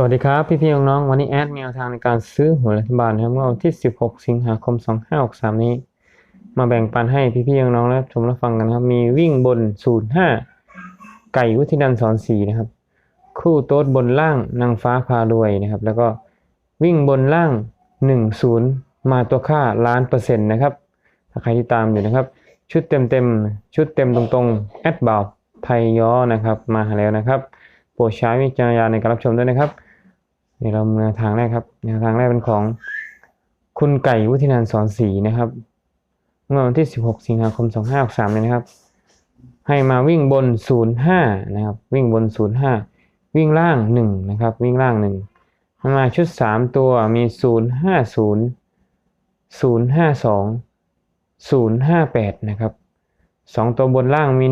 สวัสดีครับ พี่พี่น้องๆวันนี้แอดมีแนวทางในการซื้อหวยรัฐบาลนะครับเมื่อวันที่ 16 สิงหาคม 2563 นี้ มาแบ่งปันให้พี่พี่น้องๆและชมรับฟังกันครับ มีวิ่งบน 05 ไก่วุฒินันสอนสีนะครับ คู่โต๊ดบนล่างนางฟ้าพารวยนะครับ แล้วก็วิ่งบนล่าง 10 มาตัวค่าล้านเปอร์เซ็นต์นะครับถ้าใครที่ตามอยู่นะครับ ชุดเต็มๆชุดเต็มตรงๆแอดบาวไทยย้อนะครับมาแล้วนะครับโปรดใช้วิจารณญาณในการรับชมด้วยนะครับ เดี๋ยวเราแนวทางแรกครับแนวทางแรกเป็นของคุณไก่วุฒินันสอนศรีนะครับเมื่อวันที่ 16 สิงหาคม 2563เลยนะครับ ให้มาวิ่งบน 05 นะครับ วิ่งบน 05 วิ่งล่าง 1 นะครับ วิ่งล่าง1ให้มาชุด 3 ตัวมี 050 052 058 นะครับ 2 ตัวบนล่างมี 18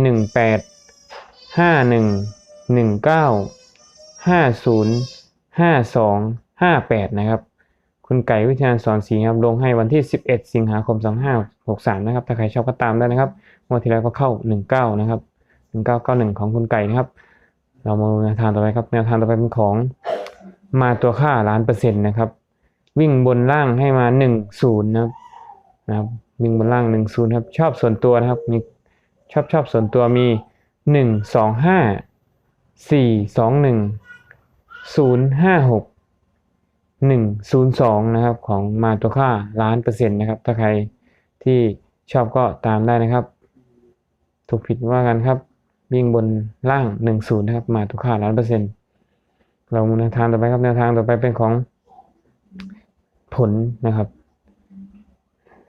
51 19 50 ห้าสองห้าแปดนะครับ คุณไก่วิทยาสอนสีครับลงให้วันที่สิบเอ็ดสิงหาคมสองห้าหกสามนะครับ ถ้าใครชอบก็ตามได้นะครับงวดที่แล้วก็เข้าหนึ่งเก้านะครับหนึ่งเก้าเก้าหนึ่งของคุณไก่นะครับ เรามาดูแนวทางต่อไปครับ แนวทางต่อไปเป็นของมาตัวค่าล้านเปอร์เซ็นต์นะครับ วิ่งบนล่างให้มาหนึ่งศูนย์นะครับนะครับวิ่งบนล่างหนึ่งศูนย์ครับ ชอบส่วนตัวนะครับ มีชอบชอบส่วนตัวมีหนึ่งสอง ห้าสี่สองหนึ่งศูนย์ห้าหกหนึ่งศูนย์สองนะครับ ของมาตัวค่าล้านเปอร์เซ็นต์นะครับ ถ้าใครที่ชอบก็ตามได้นะครับ ถูกผิดว่ากันครับ วิ่งบนล่างหนึ่งศูนย์นะครับ มาตัวค่าล้านเปอร์เซ็นต์เราแนวทางต่อไปครับแนวทางต่อไปเป็นของผลนะครับ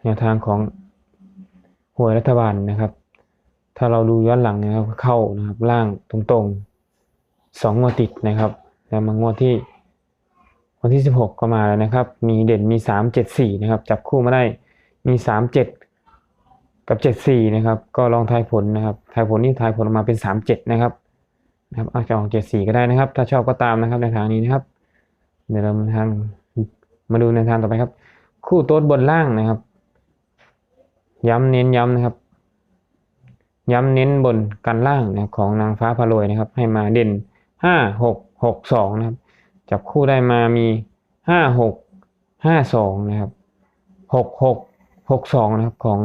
แนวทางของหวยรัฐบาลนะครับ ถ้าเราดูย้อนหลังนะครับเข้านะครับล่างตรงๆสองงวดติดนะครับ แล้วมางวดที่วันที่ 16 ก็มาแล้วนะครับ มีเด่นมี 3 7 4 นะครับ จับคู่มาได้มี 3 7 กับ 7 4 นะครับ ก็ลองทายผลนะครับ ทายผลนี่ทายผลออกมาเป็น 3 7 นะครับ นะครับอาจจะออก 7 4 ก็ได้นะครับ ถ้าชอบก็ตามนะครับในทางนี้นะครับ เดี๋ยวเรามาทางมาดูในทางต่อไปครับ คู่โต๊ดบนล่างนะครับ ย้ำเน้นย้ำนะครับ ย้ำเน้นบนกันล่างนะของนางฟ้าพารวยนะครับ ให้มาเด่นห้า หกสองนะครับ จับคู่ได้มามีห้าหกห้าสองนะครับหกหกหกสองนะครับของ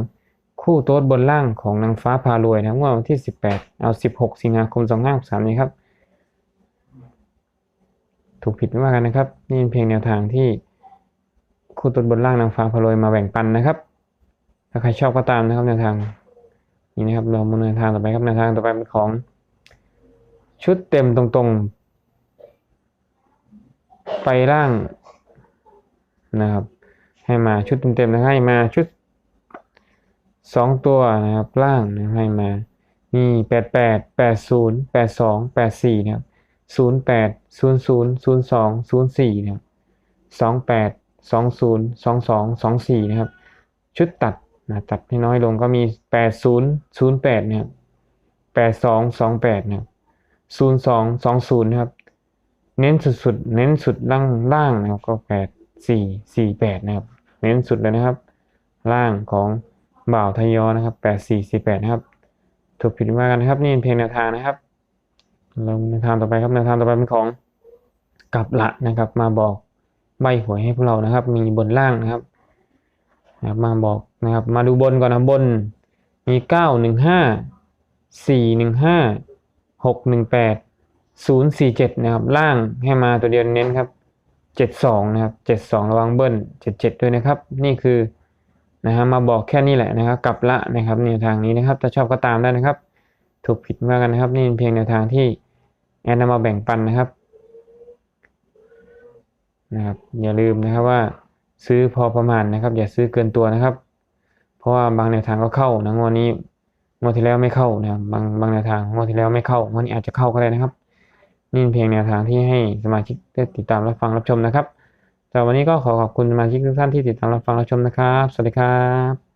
คู่โต๊ดบนล่างของนางฟ้าพารวยนะครับงวดวันที่สิบแปดเอาสิบหกสิงหาคมสองห้าสามนี้ครับ ถูกผิดไม่ว่ากันนะครับ นี่เป็นเพียงแนวทางที่คู่โต๊ดบนล่างนางฟ้าพารวยมาแบ่งปันนะครับถ้าใครชอบก็ตามนะครับแนวทางนี่นะครับเรามาแนวทางต่อไปครับแนวทางต่อไปเป็นของ ชุดเต็มตรงๆ ไปล่างนะครับ ให้มาชุดเต็มๆนะให้มาชุดสองตัวนะครับล่างนะให้มามีแปดแปดแปดศูนย์แปดสองแปดสี่นะครับศูนย์แปดศูนย์ศูนย์ศูนย์สองศูนย์สี่นะครับสองแปดสองศูนย์สองสองสองสี่นะครับชุดตัดนะตัดให้น้อยลงก็มีแปดศูนย์ศูนย์แปดนะครับแปดสองสองแปดนะครับศูนย์สองสองศูนย์นะครับ เน้นสุดๆ เน้นสุดล่างล่างนะครับก็แปดสี่สี่แปดนะครับ เน้นสุดเลยนะครับ ล่างของบ่าวทยอนะครับแปดสี่สี่แปดนะครับถูกผิดว่ากันนะครับ นี่เป็นเพียงแนวทางนะครับเราแนวทางต่อไปครับแนวทางต่อไปเป็นของกับละนะครับ มาบอกใบหวยให้พวกเรานะครับ มีบนล่างนะครับนะครับมาบอกนะครับ มาดูบนก่อนนะบน มีเก้าหนึ่งห้าสี่หนึ่งห้าหกหนึ่งแปด ศูนย์สี่เจ็ดนะครับล่างให้มาตัวเดียวเน้นครับเจ็ดสองนะครับเจ็ดสองระวังเบิ้ลเจ็ดเจ็ดด้วยนะครับ นี่คือนะฮะมาบอกแค่นี้แหละนะครับกลับละนะครับแนวทางนี้นะครับ ถ้าชอบก็ตามได้นะครับ ถูกผิดว่ากันนะครับ นี่เป็นเพียงแนวทางที่แอนนำมาแบ่งปันนะครับนะครับ อย่าลืมนะครับว่าซื้อพอประมาณนะครับ อย่าซื้อเกินตัวนะครับ เพราะว่าบางแนวทางก็เข้านะงวดนี้งวดที่แล้วไม่เข้านะครับบางบางแนวทางงวดที่แล้วไม่เข้างวดนี้อาจจะเข้าก็ได้นะครับ นี่เป็นเพียงแนวทางที่ให้สมาชิกได้ติดตามรับฟังรับชมนะครับสำหรับวันนี้ก็ขอขอบคุณสมาชิกทุกท่านที่ติดตามรับฟังรับชมนะครับ สวัสดีครับ